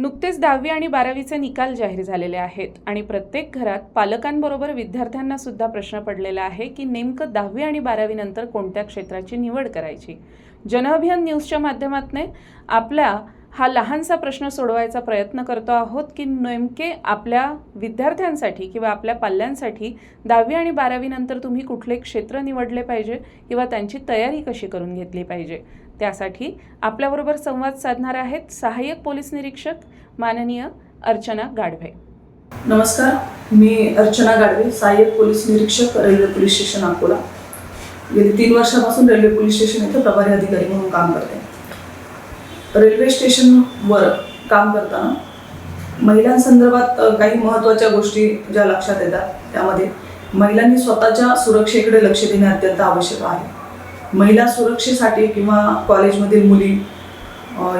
नुकतेच दहावी आणि बारावीचे निकाल जाहीर झालेले आहेत आणि प्रत्येक घरात पालकांबरोबर विद्यार्थ्यांना सुद्धा प्रश्न पडलेला आहे की नेमकं दहावी आणि बारावीनंतर कोणत्या क्षेत्राची निवड करायची? जनअभियान न्यूजच्या माध्यमातून आपल्या हा लहानसा प्रश्न सोडवायचा प्रयत्न करतो आहोत की नेमके आपल्या विद्यार्थ्यांसाठी किंवा आपल्या पाल्यांसाठी दहावी आणि बारावीनंतर तुम्ही कुठले क्षेत्र निवडले पाहिजे किंवा त्यांची तयारी कशी करून घेतली पाहिजे? त्यासाठी आपल्याबरोबर संवाद साधणार आहेत सहाय्यक पोलीस निरीक्षक माननीय अर्चना गाढवे. नमस्कार मी अर्चना गाडवे सहाय्यक पोलीस निरीक्षक रेल्वे पोलीस स्टेशन अकोला. गेली तीन वर्षापासून रेल्वे पोलीस स्टेशन येथे प्रभारी अधिकारी म्हणून काम करते. रेल्वे स्टेशनवर काम करताना महिलांसंदर्भात काही महत्त्वाच्या गोष्टी ज्या लक्षात येतात त्यामध्ये महिलांनी स्वतःच्या सुरक्षेकडे लक्ष देणे अत्यंत आवश्यक आहे. महिला सुरक्षेसाठी किंवा कॉलेजमधील मुली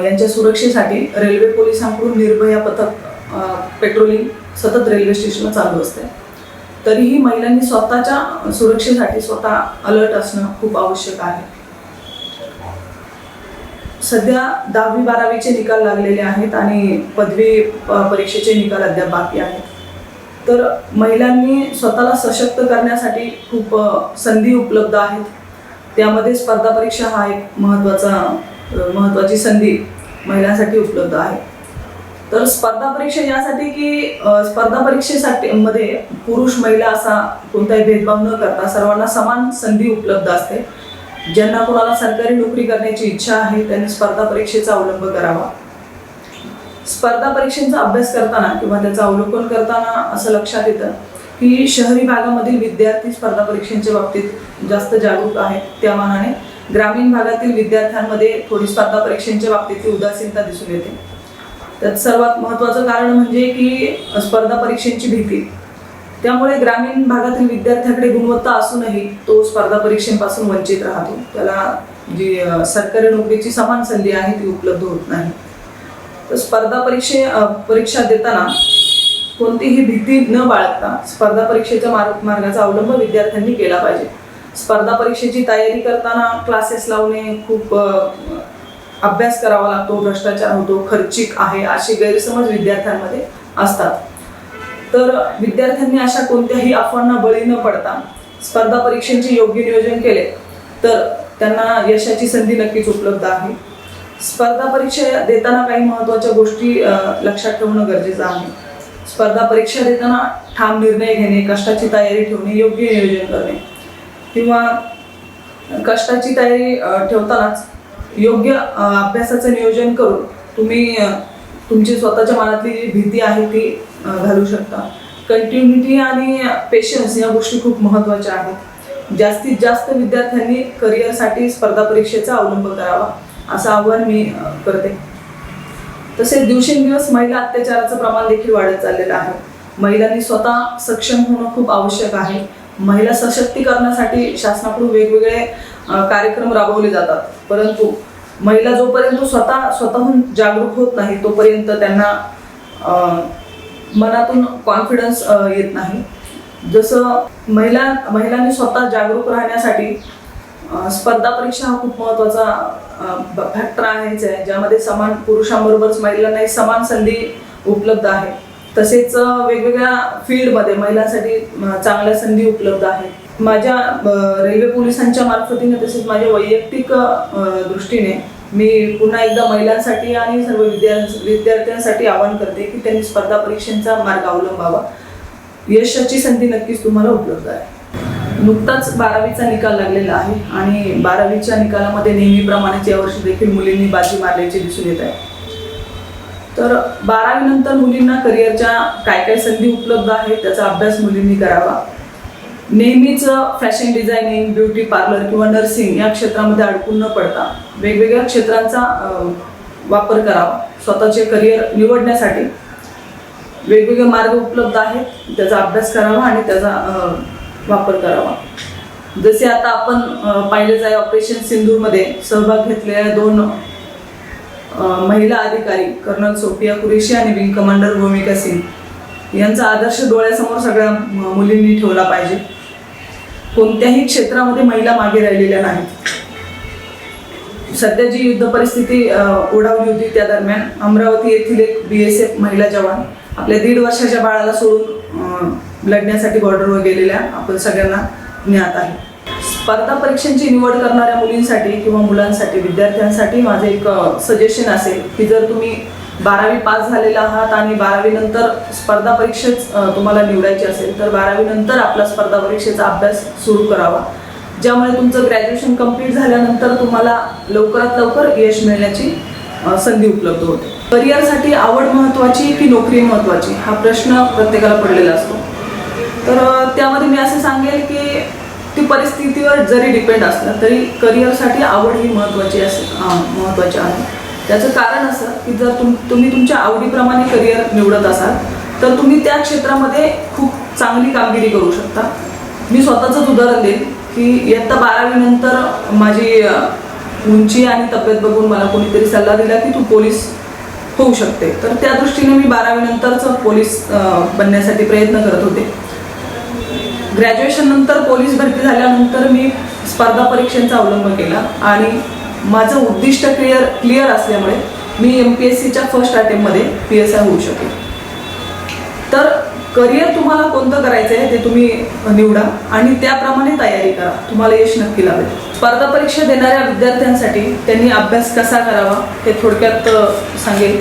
यांच्या सुरक्षेसाठी रेल्वे पोलिसांकडून निर्भया पथक पेट्रोलिंग सतत रेल्वे स्टेशनला चालू असते. तरीही महिलांनी स्वतःच्या सुरक्षेसाठी स्वतः अलर्ट असणं खूप आवश्यक आहे. सध्या दहावी बारावीचे निकाल लागलेले आहेत आणि पदवी परीक्षेचे निकाल अद्याप बाकी आहेत. तर महिलांनी स्वतःला सशक्त करण्यासाठी खूप संधी उपलब्ध आहेत. त्यामध्ये स्पर्धा परीक्षा हा एक महत्त्वाचा महत्त्वाची संधी महिलांसाठी उपलब्ध आहे. तर स्पर्धा परीक्षा यासाठी की स्पर्धा परीक्षेसाठी मध्ये पुरुष महिला असा कोणताही भेदभाव न करता सर्वांना समान संधी उपलब्ध असते. ज्यांना कोणाला सरकारी नोकरी करण्याची इच्छा आहे त्यांनी स्पर्धा परीक्षेचा अवलंब करावा. स्पर्धा परीक्षेचा अभ्यास करताना किंवा त्याचं अवलोकन करताना असं लक्षात येतं की शहरी भागामधील विद्यार्थी स्पर्धा परीक्षेच्या बाबतीत जास्त जागरूक आहेत. त्या मानाने ग्रामीण भागातील विद्यार्थ्यांमध्ये थोडी स्पर्धा परीक्षेच्या बाबतीतली उदासीनता दिसून येते. त्यात सर्वात महत्त्वाचं कारण म्हणजे की स्पर्धा परीक्षेची भीती. त्यामुळे ग्रामीण भागातील विद्यार्थ्याकडे गुणवत्ता असूनही तो स्पर्धा परीक्षेपासून वंचित राहतो. त्याला जी सरकारी नोकरीची समान संधी आहे ती उपलब्ध होत नाही. तर स्पर्धा परीक्षे परीक्षा देताना कोणतीही भीती न बाळगता स्पर्धा परीक्षेच्या मार्ग मार्गाचा अवलंब विद्यार्थ्यांनी केला पाहिजे. स्पर्धा परीक्षेची तयारी करताना क्लासेस लावणे खूप अभ्यास करावा लागतो भ्रष्टाचार होतो खर्चिक आहे असे गैरसमज विद्यार्थ्यांमध्ये असतात. तर विद्यार्थ्यांनी अशा कोणत्याही अफवांना बळी न पडता स्पर्धा परीक्षांचे योग्य नियोजन केले तर त्यांना यशाची संधी नक्कीच उपलब्ध आहे. स्पर्धा परीक्षा देताना काही महत्त्वाच्या गोष्टी लक्षात ठेवणं गरजेचं आहे. स्पर्धा परीक्षा देताना ठाम निर्णय घेणे कष्टाची तयारी ठेवणे योग्य नियोजन करणे किंवा कष्टाची तयारी ठेवतानाच योग्य अभ्यासाचं नियोजन करून तुम्ही तुमची स्वतःच्या मनातली जी भीती आहे ती घालू शकता. कंटिन्युटी आणि पेशन्स या गोष्टी खूप महत्त्वाच्या आहेत. जास्तीत जास्त विद्यार्थ्यांनी करिअरसाठी स्पर्धा परीक्षेचा अवलंब करावा असं आव्हान मी करते. तसेच दिवसेंदिवस महिला अत्याचाराचं प्रमाण देखील वाढत चाललेलं आहे. महिलांनी स्वतः सक्षम होणं खूप आवश्यक आहे. महिला सशक्तीकरणासाठी शासनाकडून वेगवेगळे कार्यक्रम राबवले जातात. परंतु महिला जोपर्यंत स्वतः स्वतःहून जागरूक होत नाही तोपर्यंत त्यांना मनातून कॉन्फिडन्स येत नाही. जसं महिला महिलांनी स्वतः जागरूक राहण्यासाठी स्पर्धा परीक्षा हा खूप महत्त्वाचा फॅक्टर आहेच आहे ज्यामध्ये समान पुरुषांबरोबरच महिलांनाही समान संधी उपलब्ध आहे. तसेच वेगवेगळ्या फील्डमध्ये महिलांसाठी चांगल्या संधी उपलब्ध आहेत. माझ्या रेल्वे पोलिसांच्या मार्फतीने तसेच माझ्या वैयक्तिक दृष्टीने मी पुन्हा एकदा महिलांसाठी आणि सर्व विद्या विद्यार्थ्यांसाठी आवाहन करते की त्यांनी स्पर्धा परीक्षांचा मार्ग अवलंबावा. यशाची संधी नक्कीच तुम्हाला उपलब्ध आहे. नुकताच बारावीचा निकाल लागलेला आहे आणि बारावीच्या निकालामध्ये नेहमीप्रमाणेच यावर्षी देखील मुलींनी बाजी मारल्याचे दिसून येत आहे. तर बारावीनंतर मुलींना करिअरच्या काय काय संधी उपलब्ध आहेत त्याचा अभ्यास मुलींनी करावा. नेहमीच फॅशन डिझायनिंग ब्युटी पार्लर किंवा नर्सिंग या क्षेत्रामध्ये अडकून न पडता वेगवेगळ्या क्षेत्रांचा वापर करावा. स्वतःचे करिअर निवडण्यासाठी वेगवेगळे मार्ग उपलब्ध आहेत. त्याचा अभ्यास करावा आणि त्याचा वापर करावा. जसे आता आपण पाहिलेच आहे ऑपरेशन सिंधूरमध्ये सहभाग घेतलेल्या दोन महिला अधिकारी कर्नल सोफिया कुरेशी आणि विंग कमांडर भूमिका सिंग यांचा आदर्श डोळ्यासमोर सगळ्या मुलींनी ठेवला पाहिजे. कोणत्याही क्षेत्रामध्ये महिला मागे राहिलेल्या नाहीत. सध्या जी युद्ध परिस्थिती ओढावली होती त्या दरम्यान अमरावती येथील एक बी एस एफ महिला जवान आपल्या दीड वर्षाच्या बाळाला सोडून लढण्यासाठी बॉर्डरवर गेलेल्या आपण सगळ्यांना ज्ञात आहे. स्पर्धा परीक्षांची निवड करणाऱ्या मुलींसाठी किंवा मुलांसाठी विद्यार्थ्यांसाठी माझं एक सजेशन असेल की जर तुम्ही बारावी पास झालेला आहात आणि बारावी नंतर स्पर्धा परीक्षेच तुम्हाला निवडायची असेल तर बारावी नंतर आपला स्पर्धा परीक्षेचा अभ्यास सुरू करावा. ज्यामुळे तुमचं ग्रॅज्युएशन कंप्लीट झाल्यानंतर तुम्हाला लवकरात लवकर यश मिळण्याची संधी उपलब्ध होते. करिअरसाठी आवड महत्त्वाची की नोकरी महत्त्वाची हा प्रश्न प्रत्येकाला पडलेला असतो. तर त्यामध्ये मी असं सांगेल की ती परिस्थितीवर जरी डिपेंड असलं तरी करिअरसाठी आवड ही महत्त्वाची असे महत्त्वाची आहे. त्याचं कारण असं की जर तुम तुम्ही तुमच्या आवडीप्रमाणे करिअर निवडत असाल तर तुम्ही त्या क्षेत्रामध्ये खूप चांगली कामगिरी करू शकता. मी स्वतःचंच उदाहरण देईन की इयत्ता बारावीनंतर माझी उंची आणि तब्येत बघून मला कोणीतरी सल्ला दिला की तू पोलीस होऊ शकते. तर त्या दृष्टीने मी बारावीनंतरच पोलीस बनण्यासाठी प्रयत्न करत होते. ग्रॅज्युएशन नंतर पोलीस भरती झाल्यानंतर मी स्पर्धा परीक्षांचा अवलंब केला आणि माझं उद्दिष्ट क्लिअर क्लिअर असल्यामुळे मी एम पी एस सीच्या फर्स्ट अटेम्प्टमध्ये पी एस आय होऊ शकेल तर करिअर तुम्हाला कोणतं करायचं आहे ते तुम्ही निवडा आणि त्याप्रमाणे तयारी करा. तुम्हाला यश नक्की लावेल स्पर्धा परीक्षा देणाऱ्या विद्यार्थ्यांसाठी त्यांनी अभ्यास कसा करावा हे थोडक्यात सांगेल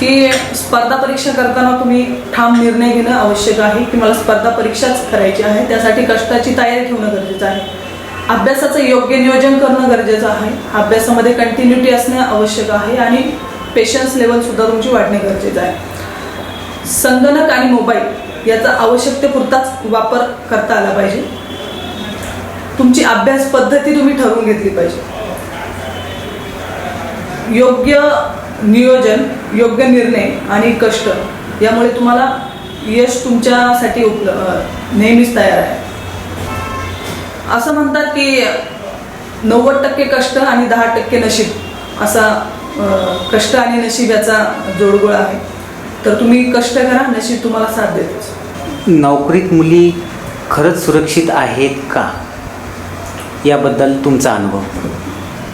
की स्पर्धा परीक्षा करताना तुम्ही ठाम निर्णय घेणं आवश्यक आहे की मला स्पर्धा परीक्षाच करायची आहे त्यासाठी कष्टाची तयारी ठेवणं गरजेचं आहे. अभ्यासाचं योग्य नियोजन करणं गरजेचं आहे. अभ्यासामध्ये कंटिन्युटी असणं आवश्यक आहे आणि पेशन्स लेवलसुद्धा तुमची वाढणे गरजेचं आहे. संगणक आणि मोबाईल याचा आवश्यकतेपुरताच वापर करता आला पाहिजे. तुमची अभ्यास पद्धती तुम्ही ठरवून घेतली पाहिजे. योग्य नियोजन योग्य निर्णय आणि कष्ट यामुळे तुम्हाला यश तुमच्यासाठी उपल नेहमीच तयार आहे. असं म्हणतात की नव्वद टक्के कष्ट आणि दहा टक्के नशीब असा कष्ट आणि नशीब याचा जोडगोळ आहे. तर तुम्ही कष्ट करा नशीब तुम्हाला साथ देतेच. नोकरीत मुली खरंच सुरक्षित आहेत का? याबद्दल तुमचा अनुभव.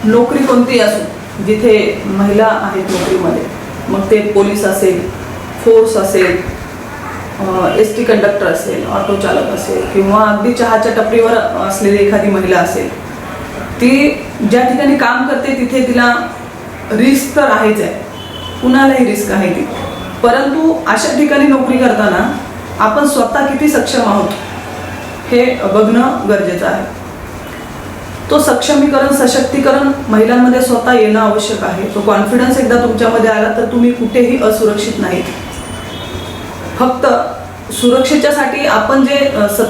नोकरी कोणती असो जिथे महिला आहेत नोकरीमध्ये मग ते पोलीस असेल फोर्स असेल एस टी कंडक्टर असेल ऑटो चालक असेल किंवा अगदी चहाच्या टपरीवर असलेली एखादी महिला असेल ती ज्या ठिकाणी काम करते तिथे तिला रिस्क तर आहेच आहे. कुणालाही रिस्क आहे ती. परंतु अशा ठिकाणी नोकरी करताना आपण स्वतः किती सक्षम आहोत हे बघणं गरजेचं आहे. तो सक्षमीकरण सशक्तीकरण महिलांमध्ये स्वतः येणं आवश्यक आहे. तो कॉन्फिडन्स एकदा तुमच्यामध्ये आला तर तुम्ही कुठेही असुरक्षित नाहीत. फक्त सुरक्षेच्यासाठी आपण जे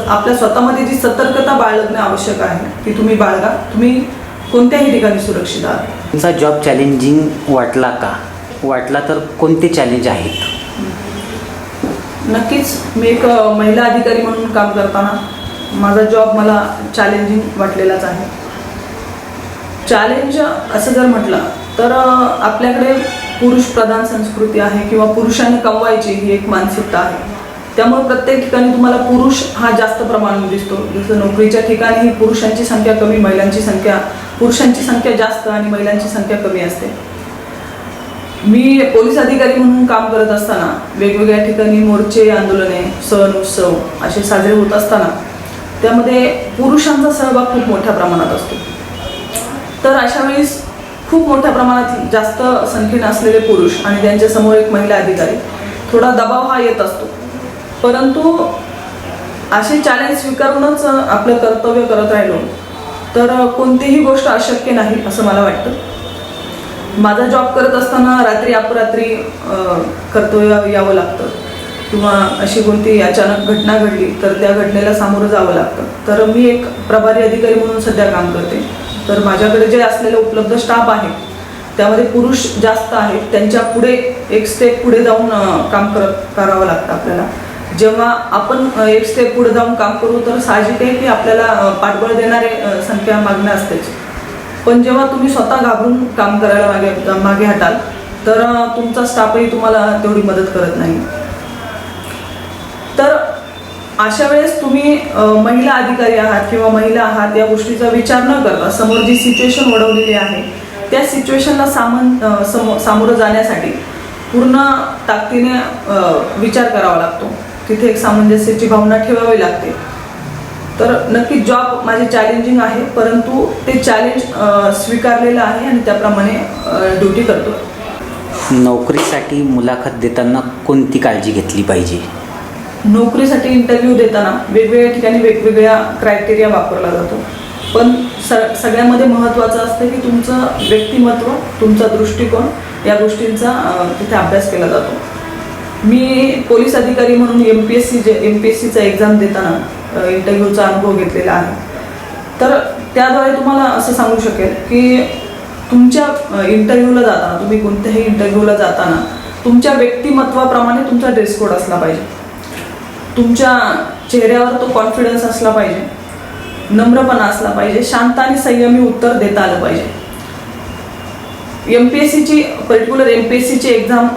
आपल्या स्वतःमध्ये जी सतर्कता बाळगणं आवश्यक आहे ती तुम्ही बाळगा. तुम्ही कोणत्याही ठिकाणी सुरक्षित आहात. तुमचा जॉब चॅलेंजिंग वाटला का? वाटला तर कोणते चॅलेंज आहेत? नक्कीच मी एक महिला अधिकारी म्हणून काम करताना माझा जॉब मला चॅलेंजिंग वाटलेलाच आहे. चॅलेंज असं जर म्हटलं तर आपल्याकडे पुरुष प्रधान संस्कृती आहे किंवा पुरुषांनी कमवायची ही एक मानसिकता आहे. त्यामुळे प्रत्येक ठिकाणी तुम्हाला पुरुष हा जास्त प्रमाणात दिसतो. जसं नोकरीच्या ठिकाणी पुरुषांची संख्या कमी महिलांची संख्या पुरुषांची संख्या जास्त आणि महिलांची संख्या कमी असते. मी पोलीस अधिकारी म्हणून काम करत असताना वेगवेगळ्या ठिकाणी मोर्चे आंदोलने सण उत्सव असे साजरे होत असताना त्यामध्ये पुरुषांचा सहभाग खूप मोठ्या प्रमाणात असतो. तर अशा वेळेस खूप मोठ्या प्रमाणात जास्त संख्येने असलेले पुरुष आणि त्यांच्यासमोर एक महिला अधिकारी थोडा दबाव हा येत असतो. परंतु असे चॅलेंज स्वीकारूनच आपलं कर्तव्य करत राहिलो तर कोणतीही गोष्ट अशक्य नाही असं मला वाटतं. माझा जॉब करत असताना रात्री अपरात्री कर्तव्य यावं लागतं किंवा अशी कोणती अचानक घटना घडली तर त्या घटनेला सामोरं जावं लागतं. तर मी एक प्रभारी अधिकारी म्हणून सध्या काम करते. तर माझ्याकडे जे असलेले उपलब्ध स्टाफ आहे त्यामध्ये पुरुष जास्त आहेत त्यांच्या पुढे एक स्टेप पुढे जाऊन काम करत करावं लागतं आपल्याला. जेव्हा आपण एक स्टेप पुढे जाऊन काम करू तर साहजिक आहे की आपल्याला पाठबळ देणारे संख्या मागणं असतेच. पण जेव्हा तुम्ही स्वतः घाबरून काम करायला मागे मागे हटाल तर तुमचा स्टाफही तुम्हाला तेवढी मदत करत नाही. अशा वेळेस तुम्ही महिला अधिकारी आहात किंवा महिला आहात या गोष्टीचा विचार न करता समोर जी सिच्युएशन ओढवलेली आहे त्या सिच्युएशनला सामन समो सामोरं जाण्यासाठी पूर्ण ताकदीने विचार करावा लागतो. तिथे एक सामंजस्याची भावना ठेवावी लागते. तर नक्की जॉब माझे चॅलेंजिंग आहे परंतु ते चॅलेंज स्वीकारलेलं आहे आणि त्याप्रमाणे ड्युटी करतो नोकरीसाठी मुलाखत देताना कोणती काळजी घेतली पाहिजे? नोकरीसाठी इंटरव्ह्यू देताना वेगवेगळ्या ठिकाणी वेगवेगळ्या क्रायटेरिया वापरला जातो. पण स सगळ्यामध्ये महत्त्वाचं असतं की तुमचं व्यक्तिमत्व तुमचा दृष्टिकोन या गोष्टींचा तिथे अभ्यास केला जातो. मी पोलीस अधिकारी म्हणून एम पी एस सी जे एम पी एस सीचा एक्झाम देताना इंटरव्ह्यूचा अनुभव घेतलेला आहे. तर त्याद्वारे तुम्हाला असं सांगू शकेल की तुमच्या इंटरव्ह्यूला जाताना तुम्ही कोणत्याही इंटरव्ह्यूला जाताना तुमच्या व्यक्तिमत्वाप्रमाणे तुमचा ड्रेस कोड असला पाहिजे. तुमच्या चेहऱ्यावर तो कॉन्फिडन्स असला पाहिजे. नम्रपणा असला पाहिजे. शांत आणि संयमी उत्तर देता आलं पाहिजे. एम पी एस सीची पर्टिक्युलर एम पी एस सीची एक्झाम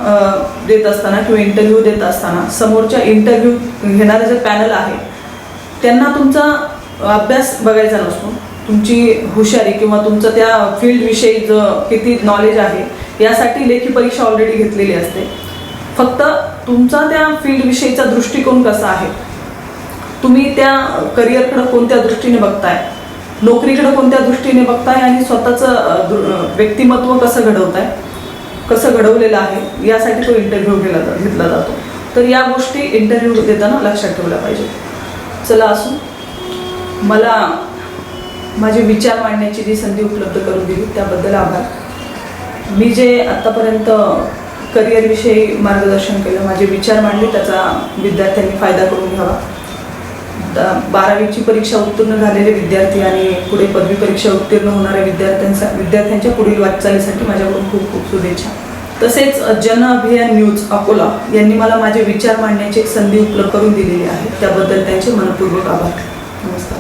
देत असताना किंवा इंटरव्ह्यू देत असताना समोरच्या इंटरव्ह्यू घेणारे जे पॅनल आहे त्यांना तुमचा अभ्यास बघायचा नसतो. तुमची हुशारी किंवा तुमचं त्या फील्डविषयी ज किती नॉलेज आहे यासाठी लेखी परीक्षा ऑलरेडी घेतलेली असते. फक्त तुमचा त्या फील्डविषयीचा दृष्टिकोन कसा आहे? तुम्ही त्या करिअरकडे कोणत्या दृष्टीने बघताय? नोकरीकडे कोणत्या दृष्टीने बघताय? आणि स्वतःचं व्यक्तिमत्व कसं घडवताय? कसं घडवलेलं आहे? यासाठी तो इंटरव्ह्यू घेला जा- घेतला जातो. तर या गोष्टी इंटरव्ह्यू देताना लक्षात ठेवल्या पाहिजे चला असून मला माझे विचार मांडण्याची जी संधी उपलब्ध करून दिली त्याबद्दल आभार. मी जे आत्तापर्यंत करिअरविषयी मार्गदर्शन केलं माझे विचार मांडले त्याचा विद्यार्थ्यांनी फायदा करून घ्यावा. द- बारावीची परीक्षा उत्तीर्ण झालेले विद्यार्थी आणि पुढे पदवी परीक्षा उत्तीर्ण होणाऱ्या विद्यार्थ्यांचा विद्यार्थ्यांच्या पुढील वाटचालीसाठी माझ्याकडून खूप खूप शुभेच्छा. तसेच जन अभियान न्यूज अकोला यांनी मला माझे विचार मांडण्याची एक संधी उपलब्ध करून दिलेली आहे. त्याबद्दल त्यांचे मनपूर्वक आभार. नमस्कार.